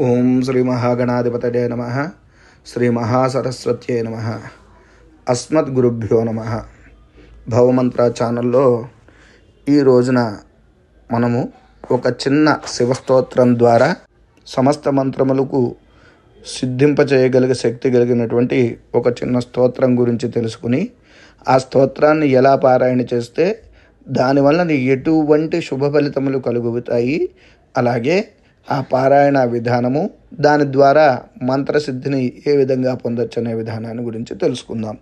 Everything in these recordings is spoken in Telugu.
ఓం శ్రీ మహాగణాధిపతడే నమ. శ్రీ మహాసరస్వత్యే నమ. అస్మద్ గురుభ్యో నమ. భవమంత్ర ఛానల్లో ఈ రోజున మనము ఒక చిన్న శివస్తోత్రం ద్వారా సమస్త మంత్రములకు సిద్ధింపచేయగలిగే శక్తి కలిగినటువంటి ఒక చిన్న స్తోత్రం గురించి తెలుసుకుని ఆ స్తోత్రాన్ని ఎలా పారాయణ చేస్తే దానివల్ల ఎటువంటి శుభ ఫలితములు కలుగుతాయి. అలాగే ఆ పారాయణ విధానము దాని ద్వారా మంత్రసిద్ధిని ఏ విధంగా పొందొచ్చు అనే విధానాన్ని గురించి తెలుసుకుందాం.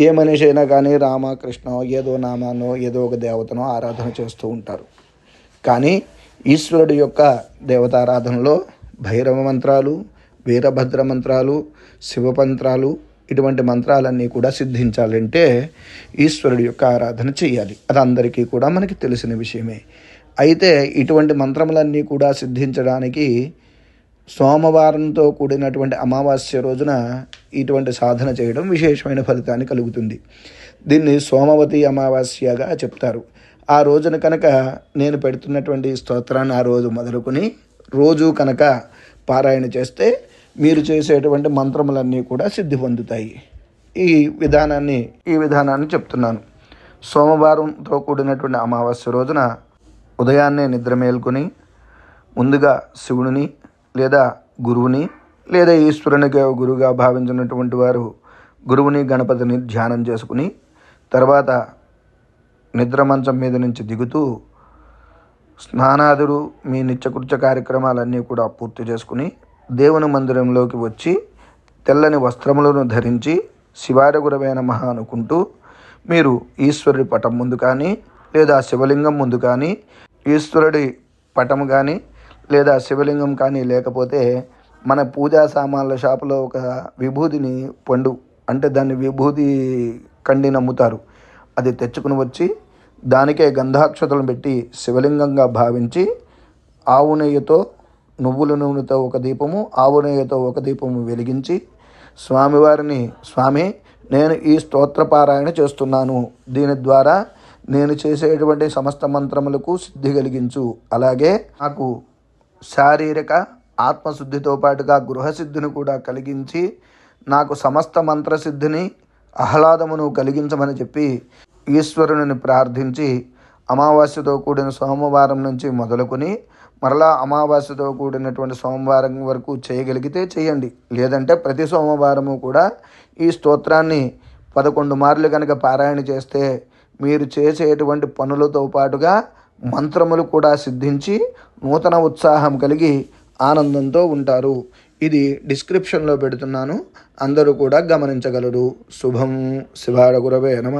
ఏ మనిషి అయినా కానీ రామకృష్ణ ఏదో నామానో ఏదో ఒక దేవతనో ఆరాధన చేస్తూ ఉంటారు. కానీ ఈశ్వరుడు యొక్క దేవతారాధనలో భైరవ మంత్రాలు వీరభద్ర మంత్రాలు శివమంత్రాలు ఇటువంటి మంత్రాలన్నీ కూడా సిద్ధించాలంటే ఈశ్వరుడు యొక్క ఆరాధన చేయాలి. అది అందరికీ కూడా మనకి తెలిసిన విషయమే. అయితే ఇటువంటి మంత్రములన్నీ కూడా సిద్ధించడానికి సోమవారంతో కూడినటువంటి అమావాస్య రోజున ఇటువంటి సాధన చేయడం విశేషమైన ఫలితాన్ని కలుగుతుంది. దీన్ని సోమవతి అమావాస్యగా చెప్తారు. ఆ రోజున కనుక నేను పెడుతున్నటువంటి స్తోత్రాన్ని ఆ రోజు మొదలుకొని రోజు కనుక పారాయణ చేస్తే మీరు చేసేటువంటి మంత్రములన్నీ కూడా సిద్ధి పొందుతాయి. ఈ విధానాన్ని ఈ విధానాన్ని చెప్తున్నాను. సోమవారంతో కూడినటువంటి అమావాస్య రోజున ఉదయాన్నే నిద్ర మేల్కొని ముందుగా శివుడిని లేదా గురువుని లేదా ఈశ్వరునికి గురువుగా భావించినటువంటి వారు గురువుని గణపతిని ధ్యానం చేసుకుని తర్వాత నిద్ర మంచం మీద నుంచి దిగుతూ స్నానాదులు మీ నిత్యకృత్య కార్యక్రమాలన్నీ కూడా పూర్తి చేసుకుని దేవుని మందిరంలోకి వచ్చి తెల్లని వస్త్రములను ధరించి శివారి గురవే మహా అనుకుంటూ మీరు ఈశ్వరుడి పటం ముందు కానీ లేదా శివలింగం ముందు కానీ ఈశ్వరుడి పటం కానీ లేదా శివలింగం కానీ లేకపోతే మన పూజా సామాన్ల షాపులో ఒక విభూతిని పండు అంటే దాన్ని విభూతి కండి నమ్ముతారు. అది తెచ్చుకుని వచ్చి దానికే గంధాక్షతలు పెట్టి శివలింగంగా భావించి ఆవు నెయ్యితో నువ్వుల నూనెతో ఒక దీపము ఆవు నెయ్యితో ఒక దీపము వెలిగించి స్వామివారిని స్వామి నేను ఈ స్తోత్రపారాయణ చేస్తున్నాను. దీని ద్వారా నేను చేసేటువంటి సమస్త మంత్రములకు సిద్ధి కలిగించు. అలాగే నాకు శారీరక ఆత్మశుద్ధితో పాటుగా గృహసిద్ధిని కూడా కలిగించి నాకు సమస్త మంత్రసిద్ధిని ఆహ్లాదమును కలిగించమని చెప్పి ఈశ్వరుని ప్రార్థించి అమావాస్యతో కూడిన సోమవారం నుంచి మొదలుకొని మరలా అమావాస్యతో కూడినటువంటి సోమవారం వరకు చేయగలిగితే చేయండి. లేదంటే ప్రతి సోమవారము కూడా ఈ స్తోత్రాన్ని పదకొండు మార్లు కనుక పారాయణ చేస్తే మీరు చేసేటువంటి పనులతో పాటుగా మంత్రములు కూడా సిద్ధించి నూతన ఉత్సాహం కలిగి ఆనందంతో ఉంటారు. ఇది డిస్క్రిప్షన్లో పెడుతున్నాను. అందరూ కూడా గమనించగలరు. శుభం. శివాడ గురవే నమ.